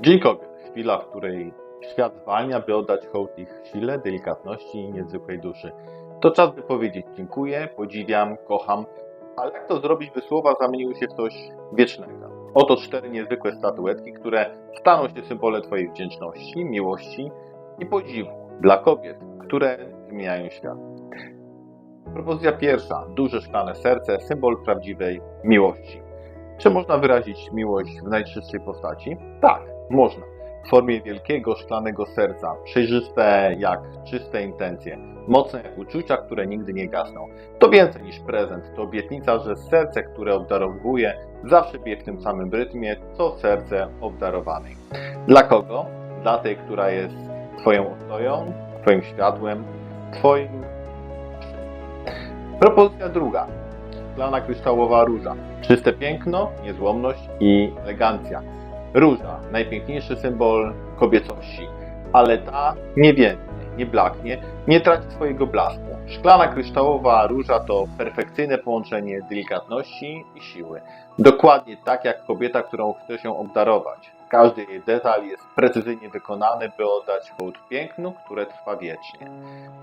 Dzień kobiet. Chwila, w której świat zwalnia, by oddać hołd ich sile, delikatności i niezwykłej duszy. To czas, by powiedzieć dziękuję, podziwiam, kocham, ale jak to zrobić, by słowa zamieniły się w coś wiecznego? Oto cztery niezwykłe statuetki, które staną się symbolem Twojej wdzięczności, miłości i podziwu dla kobiet, które zmieniają świat. Propozycja pierwsza. Duże szklane serce, symbol prawdziwej miłości. Czy można wyrazić miłość w najczystszej postaci? Tak, można. W formie wielkiego szklanego serca, przejrzyste jak czyste intencje, mocne jak uczucia, które nigdy nie gasną. To więcej niż prezent, to obietnica, że serce, które obdarowuje, zawsze bije w tym samym rytmie, co serce obdarowanej. Dla kogo? Dla tej, która jest Twoją ostoją, Twoim światłem, Twoim Propozycja druga. Szklana kryształowa róża. Czyste piękno, niezłomność i elegancja. Róża, najpiękniejszy symbol kobiecości, ale ta nie więdnie, nie blaknie, nie traci swojego blasku. Szklana kryształowa róża to perfekcyjne połączenie delikatności i siły. Dokładnie tak jak kobieta, którą chce się obdarować. Każdy jej detal jest precyzyjnie wykonany, by oddać hołd pięknu, które trwa wiecznie.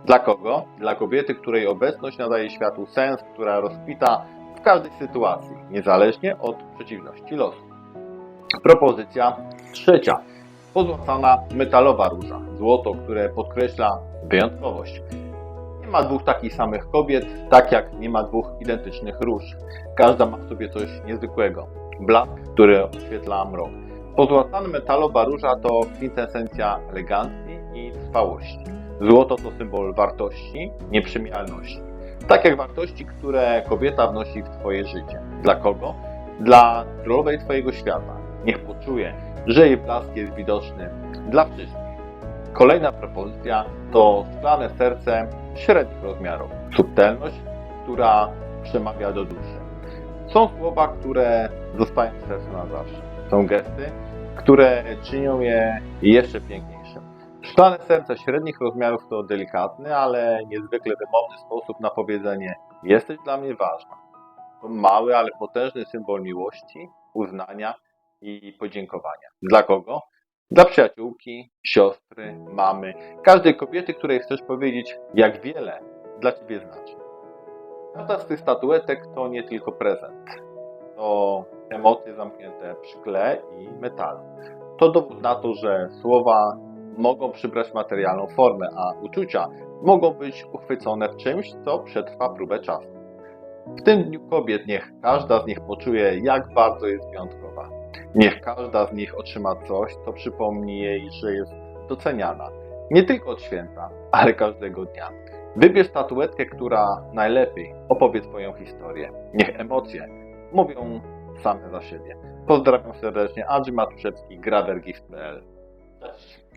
Dla kogo? Dla kobiety, której obecność nadaje światu sens, która rozkwita w każdej sytuacji, niezależnie od przeciwności losu. Propozycja trzecia. Pozłacana metalowa róża. Złoto, które podkreśla wyjątkowość. Nie ma dwóch takich samych kobiet, tak jak nie ma dwóch identycznych róż. Każda ma w sobie coś niezwykłego. Blask, który oświetla mrok. Pozłacana metalowa róża to kwintesencja elegancji i trwałości. Złoto to symbol wartości, nieprzemijalności. Tak jak wartości, które kobieta wnosi w Twoje życie. Dla kogo? Dla królowej Twojego świata. Niech poczuje, że jej blask jest widoczny dla wszystkich. Kolejna propozycja to szklane serce średnich rozmiarów. Subtelność, która przemawia do duszy. Są słowa, które zostają w sercu na zawsze. Są gesty, które czynią je jeszcze piękniejszym. Szklane serce średnich rozmiarów to delikatny, ale niezwykle wymowny sposób na powiedzenie jesteś dla mnie ważna. To mały, ale potężny symbol miłości, uznania i podziękowania. Dla kogo? Dla przyjaciółki, siostry, mamy, każdej kobiety, której chcesz powiedzieć, jak wiele dla Ciebie znaczy. Każda z tych statuetek to nie tylko prezent. To emocje zamknięte w szkle i metalu. To dowód na to, że słowa mogą przybrać materialną formę, a uczucia mogą być uchwycone w czymś, co przetrwa próbę czasu. W tym Dniu Kobiet niech każda z nich poczuje, jak bardzo jest wyjątkowa. Niech każda z nich otrzyma coś, co przypomni jej, że jest doceniana. Nie tylko od święta, ale każdego dnia. Wybierz statuetkę, która najlepiej opowie Twoją historię. Niech emocje mówią same za siebie. Pozdrawiam serdecznie, Andrzej Matuszewski, gradergift.pl Cześć.